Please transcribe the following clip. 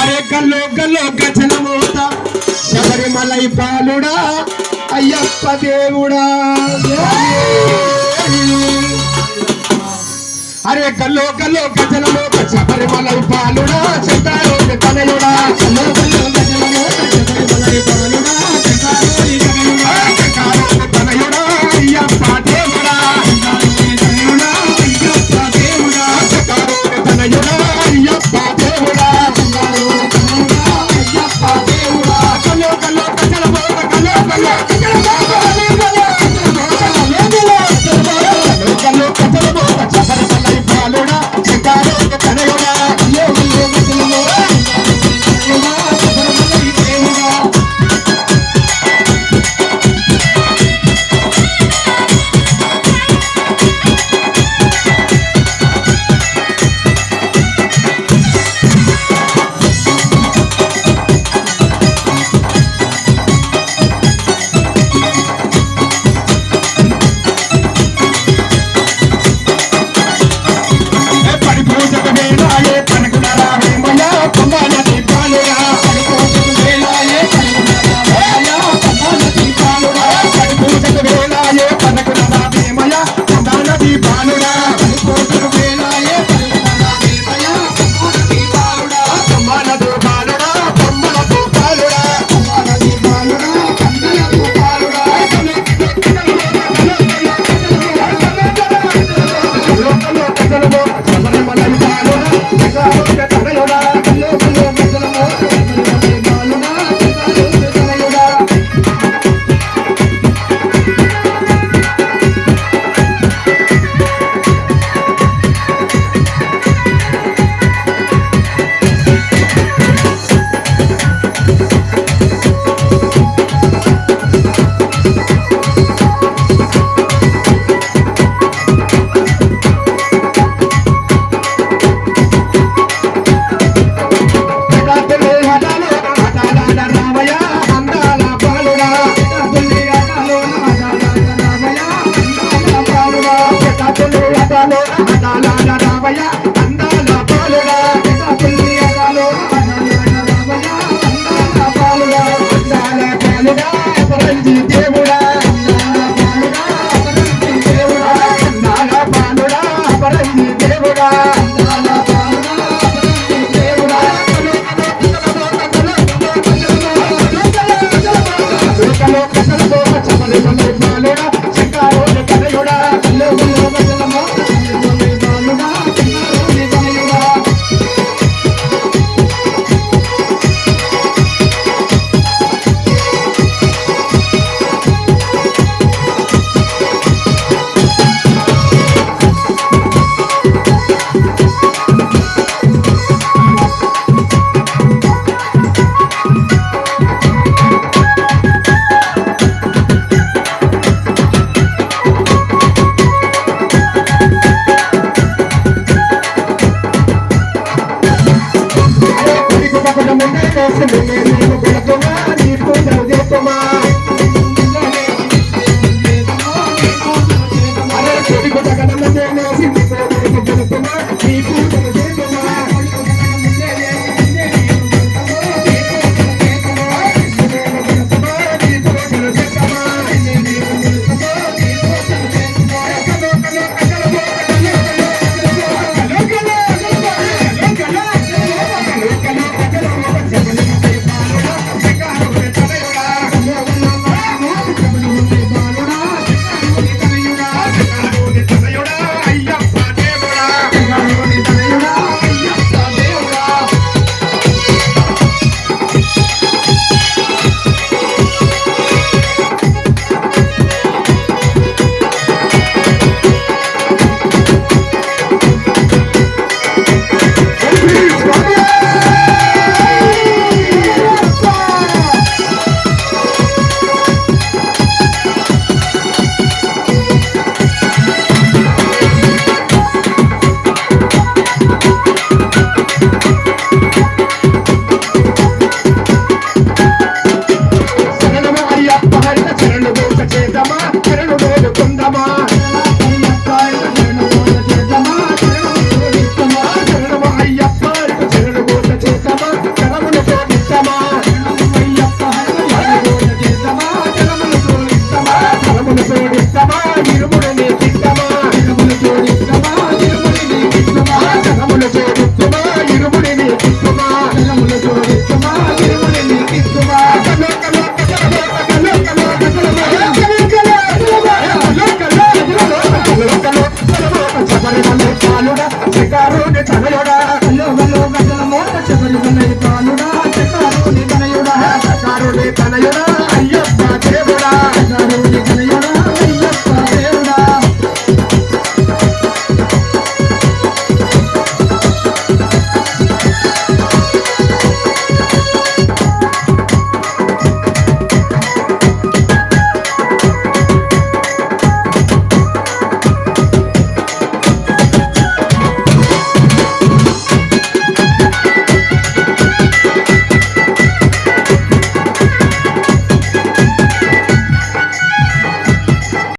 అరే గల్లో గల్లో గజనమోత శబరిమలై బాలుడా అయ్యప్ప దేవుడా అరే గల్లో గల్లో గజనమోత శబరిమలై బాలుడా Thank you. తనయుడా